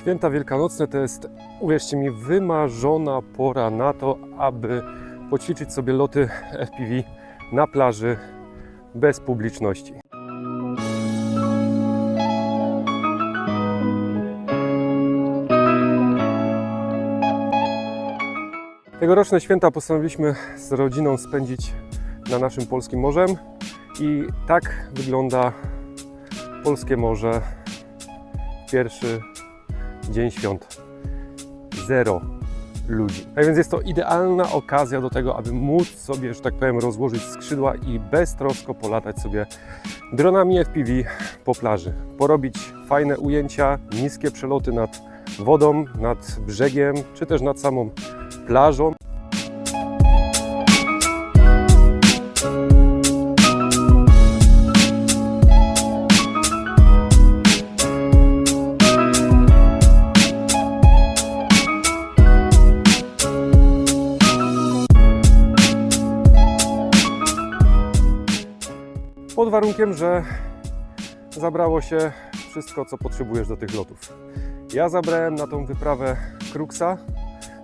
Święta Wielkanocne to jest, uwierzcie mi, wymarzona pora na to, aby poćwiczyć sobie loty FPV na plaży bez publiczności. Tegoroczne święta postanowiliśmy z rodziną spędzić na naszym polskim morzem i tak wygląda polskie morze pierwszy dzień świąt. Zero ludzi. A więc jest to idealna okazja do tego, aby móc sobie, że tak powiem, rozłożyć skrzydła i beztrosko polatać sobie dronami FPV po plaży. Porobić fajne ujęcia, niskie przeloty nad wodą, nad brzegiem, czy też nad samą plażą. Pod warunkiem, że zabrało się wszystko, co potrzebujesz do tych lotów. Ja zabrałem na tą wyprawę Kruxa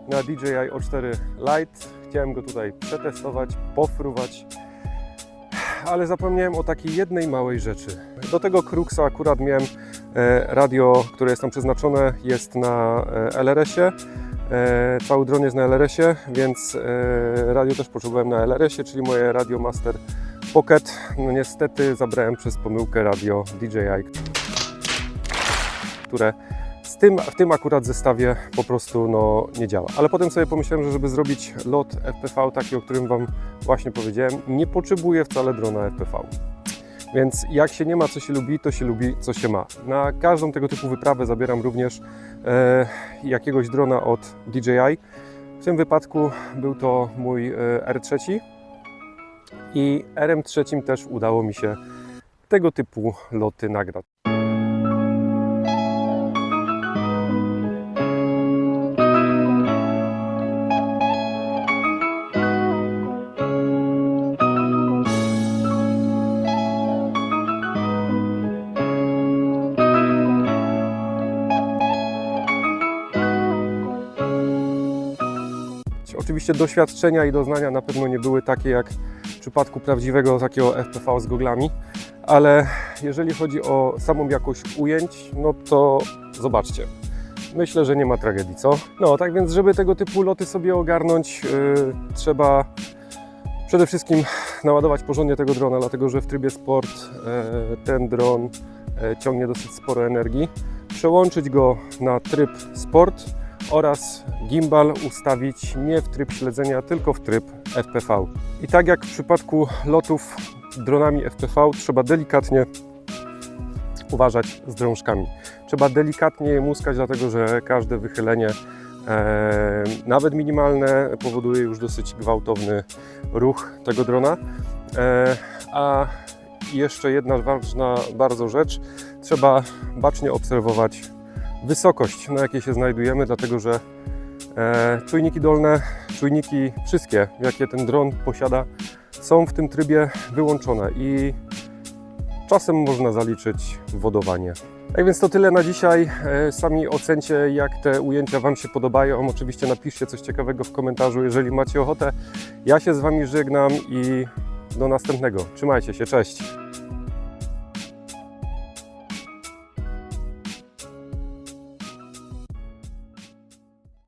na DJI O4 Lite. Chciałem go tutaj przetestować, pofruwać, ale zapomniałem o takiej jednej małej rzeczy. Do tego Kruxa akurat miałem e, radio, które jest tam przeznaczone, jest na e, LRS-ie. E, Cały dron jest na LRS-ie, więc radio też potrzebowałem na LRS-ie, czyli moje Radio Master Pocket. No niestety zabrałem przez pomyłkę radio DJI, które z tym, w tym akurat zestawie po prostu no, nie działa. Ale potem sobie pomyślałem, że żeby zrobić lot FPV taki, o którym Wam właśnie powiedziałem, nie potrzebuję wcale drona FPV. Więc jak się nie ma, co się lubi, to się lubi, co się ma. Na każdą tego typu wyprawę zabieram również e, jakiegoś drona od DJI. W tym wypadku był to mój e, R3 i RM3 też udało mi się tego typu loty nagrać. Oczywiście doświadczenia i doznania na pewno nie były takie jak przypadku prawdziwego takiego FPV z goglami, ale jeżeli chodzi o samą jakość ujęć, no to zobaczcie. Myślę, że nie ma tragedii, co? No, tak więc, żeby tego typu loty sobie ogarnąć, yy, trzeba przede wszystkim naładować porządnie tego drona, dlatego że w trybie sport yy, ten dron yy, ciągnie dosyć sporo energii. Przełączyć go na tryb sport oraz gimbal ustawić nie w tryb śledzenia, tylko w tryb FPV. I tak jak w przypadku lotów dronami FPV, trzeba delikatnie uważać z drążkami. Trzeba delikatnie je muskać, dlatego że każde wychylenie, e, nawet minimalne, powoduje już dosyć gwałtowny ruch tego drona. E, a jeszcze jedna ważna bardzo rzecz, trzeba bacznie obserwować wysokość, na jakiej się znajdujemy, dlatego że e, czujniki dolne, czujniki wszystkie, jakie ten dron posiada, są w tym trybie wyłączone i czasem można zaliczyć wodowanie. Tak więc to tyle na dzisiaj. E, Sami ocencie, jak te ujęcia Wam się podobają. Oczywiście napiszcie coś ciekawego w komentarzu, jeżeli macie ochotę. Ja się z Wami żegnam i do następnego. Trzymajcie się, cześć!